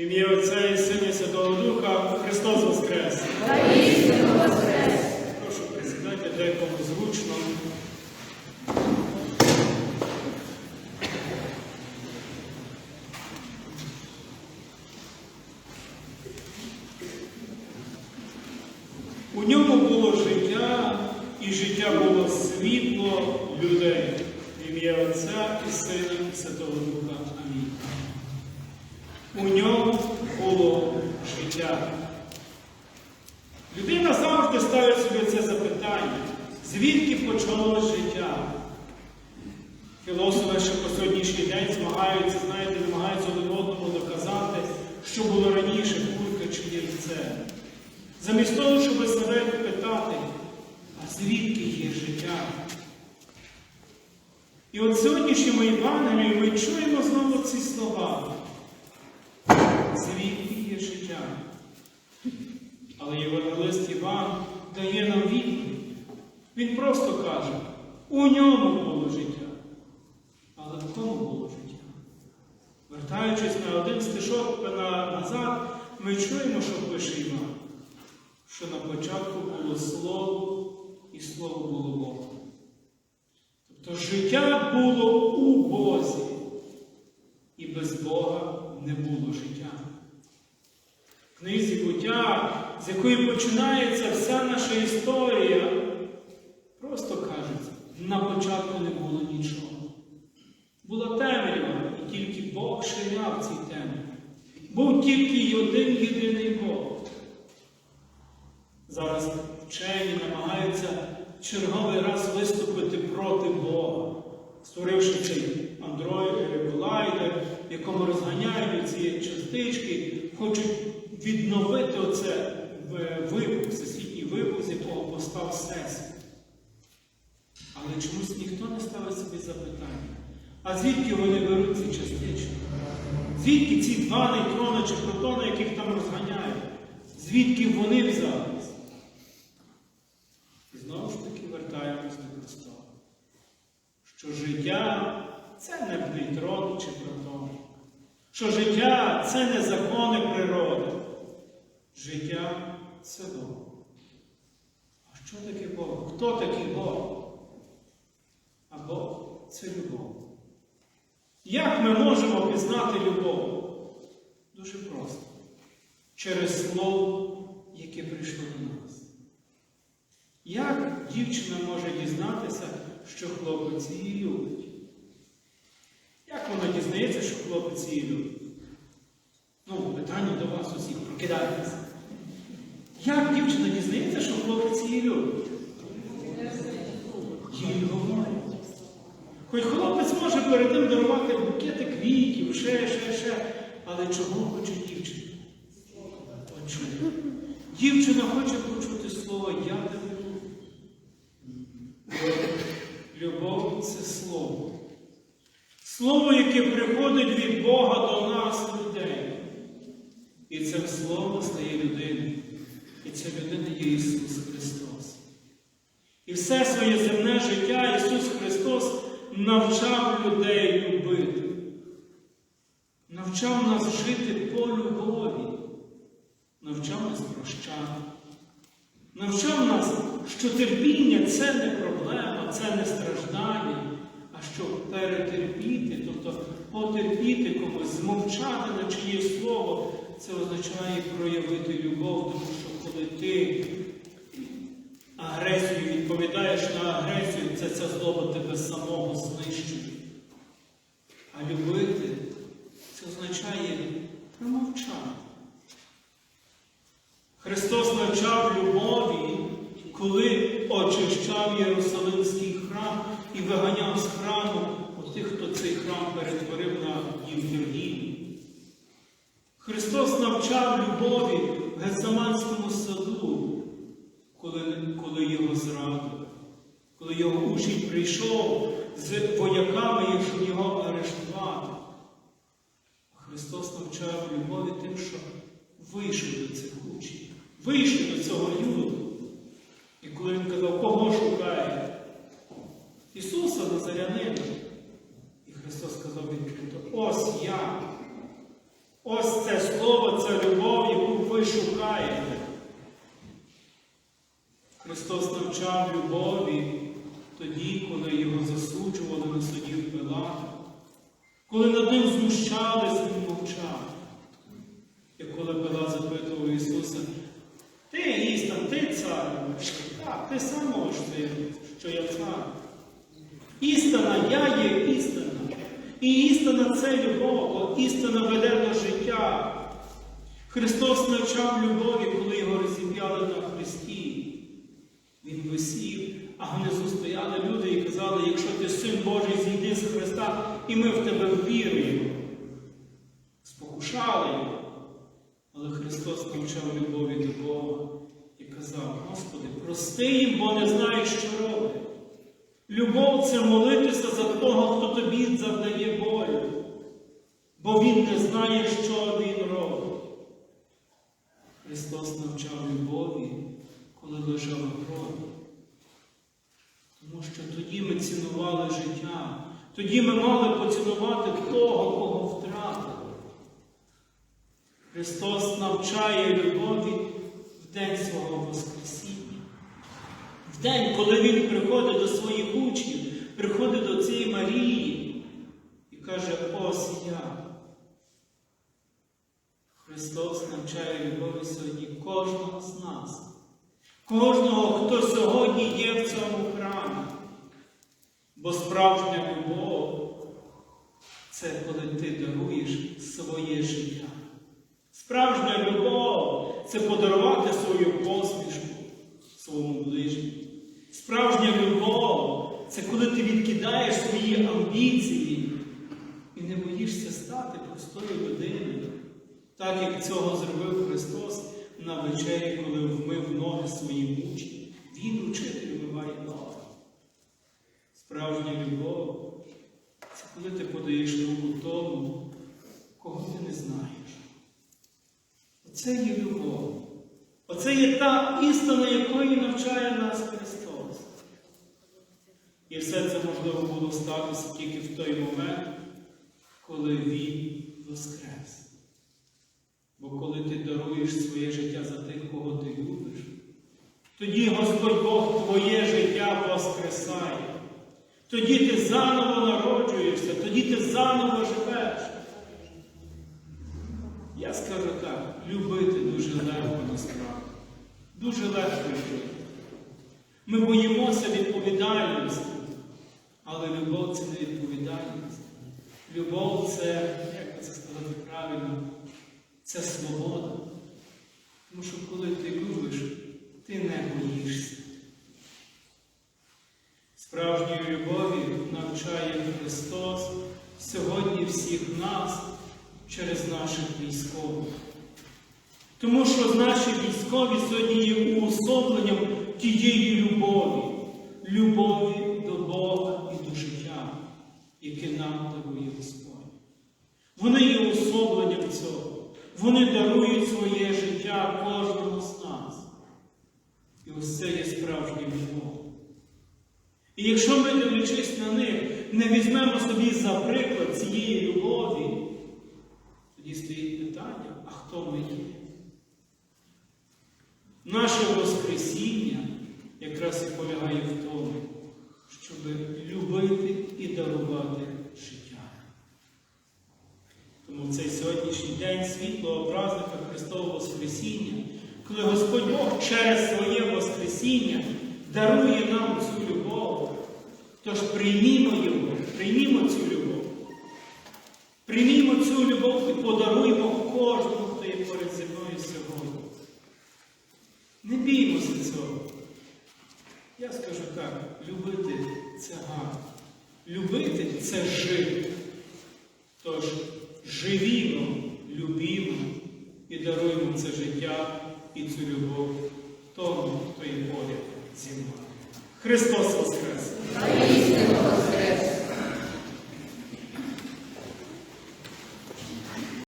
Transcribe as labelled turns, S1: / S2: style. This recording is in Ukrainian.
S1: Ім'я Отця і Сина і Святого Духа Христос Воскрес! Прошу присідайте, де кому зручно. У ньому було життя, і життя було світло людей. Ім'я Отця і Сина і Святого Духа. Амінь. У ньому було життя. Людина завжди ставить собі це запитання, звідки почалось життя? Філософи ще по сьогоднішній день змагаються, знаєте, намагаються один одному доказати, що було раніше, кулька чи яйце. Замість того, щоб себе питати, а звідки є життя? І от сьогоднішньому Євангелії ми чуємо знову ці слова. Звідки є життя? Але Євангелист Іван дає нам. Він просто каже, у ньому було життя. Але в кому було життя? Вертаючись на один стишок назад, ми чуємо, що пише Іван, що на початку було Слово, і Слово було Бог. Тобто життя було у Бозі, і без Бога не було життя. В книзі буття, з якої починається вся наша історія, просто кажеться, на початку не було нічого. Була темрява, і тільки Бог ширяв в цій темряві. Тільки й один єдиний Бог. Зараз вчені намагаються черговий раз виступити проти Бога, створивши цей андроїд колайдер, в якому розганяють ці частички, хочуть відновити оце вибух, всесвітній вибух, з якого постав Всесвіт. Але чомусь ніхто не ставить собі запитання. А звідки вони беруть ці частички? Звідки ці два нейтрони чи протони, яких там розганяють? Звідки вони взялись? І знову ж таки вертаємось до Христа. Що життя це не нейтрон чи протон. Що життя це не закони природи. Життя це Бог. А що таке Бог? Хто такий Бог? А Бог це любов. Як ми можемо пізнати любов? Дуже просто. Через слово, яке прийшло до нас. Як дівчина може дізнатися, що хлопець її любить? Як вона дізнається, що хлопець її любить? Ну, питання до вас усіх, прокидайтеся. Як дівчина дізнається, що хлопець її любить? Їй. Хоч хлопець може перед тим дарувати букети квітів, ще, ще, ще. Але чого хоче дівчина? Почути. Дівчина хоче почути слово Я тебе люблю. Любов це слово. Слово, яке приходить від Бога до нас, людей. І це слово стає людиною. І ця людина є Ісус Христос. І все своє земне життя Ісус Христос навчав людей любити. Навчав нас жити по любові. Навчав нас прощати. Навчав нас, що терпіння це не проблема, це не страждання, а що перетерпіти, тобто потерпіти комусь, змовчати на чиє слово, це означає проявити любов, тому що коли ти агресію відповідаєш на агресію, це ця злоба тебе самого знищує. А любити це означає промовчати. Христос навчав любові, коли очищав Єрусалимський храм і виганяв з храму тих, хто цей храм перетворив на торгівлі. Христос навчав любові в Гецаманському саду, коли, коли його зрадили, коли його учень прийшов з вояками, щоб його арештувати. Христос навчав любові тим, що вийшов до цих учнів, вийшов до цього люду. І коли він казав, кого шукає? Ісуса Назарянина. І Христос сказав відкрито, ось я, ось це слово це любов, яку ви шукаєте. Христос навчав любові тоді, коли його засуджували Пилата, коли над ним знущалися, він мовчав. І коли Пилат запитував Ісуса, ти істин, ти цар? Так, ти сам можеш заявити, що я цар. Істина, я є істина. І істина це любов, істина веде до життя. Христос навчав любові, коли його розіп'яли на хресті. Він висів, а внизу стояли люди і казали, якщо ти син Божий, зійди з Христа, і ми в тебе віруємо. Спокушали його. Але Христос навчав любові до Бога і казав, Господи, прости їм, бо не знають, що роблять. Любов це молитися за того, хто тобі завдає болю, бо Він не знає, що Він робить. Христос навчав любові, коли лежав на крові. Тому що тоді ми цінували життя, тоді ми мали поцінувати того, кого втратили. Христос навчає любові в день свого Воскресіння. В день, коли Він приходить до своїх учнів, приходить до цієї Марії і каже, ось я. Христос навчає любові сьогодні кожного з нас. Кожного, хто сьогодні є в цьому храмі. Бо справжня любов це коли ти даруєш своє життя. Справжня любов це подарувати свою посмішку своєму ближньому. Справжня любов це коли ти відкидаєш свої амбіції і не боїшся стати простою людиною, так як цього зробив Христос на вечері, коли вмив ноги своїм учням. Він учитель вмиває ноги. Справжня любов це коли ти подаєш руку тому, кого ти не знаєш. Оце є любов. Оце є та істина, якої навчає нас Христос. І все це можливо було статися тільки в той момент, коли Він воскрес. Бо коли ти даруєш своє життя за тих, кого ти любиш, тоді Господь Бог твоє життя воскресає. Тоді ти заново народжуєшся, тоді ти заново живеш. Я скажу так, любити дуже легко насправді. Дуже легко любити. Ми боїмося відповідальності, але любов це не відповідальність. Любов це, як би це сказати правильно, це свобода. Тому що коли ти любиш, ти не боїшся. Справжньої любові навчає Христос сьогодні всіх нас через наших військових. Тому що наші військові сьогодні є уособленням тієї любові, любові до Бога і до життя, яке нам дарує Господь. Вони є уособленням цього. Вони дарують своє життя кожному з нас. І ось це є справжня любов. І якщо ми, дивлячись на них, не візьмемо собі за приклад цієї любові, тоді стоїть питання, а хто ми є? Наше Воскресіння якраз і полягає в тому, щоб любити і дарувати життя. Тому в цей сьогоднішній день світлого праздника Христового Воскресіння, коли Господь Бог через своє Воскресіння дарує нам цю любов, тож приймімо його, приймімо цю любов. Приймімо цю любов і подаруємо кожному, хто є поряд зі мною сьогодні. Не біймося цього. Я скажу так, любити це гарно. Любити це жити. Тож живімо, любімо і даруємо це життя і цю любов тому, хто є поряд зі мною. Христос Воскрес!
S2: Воскрес!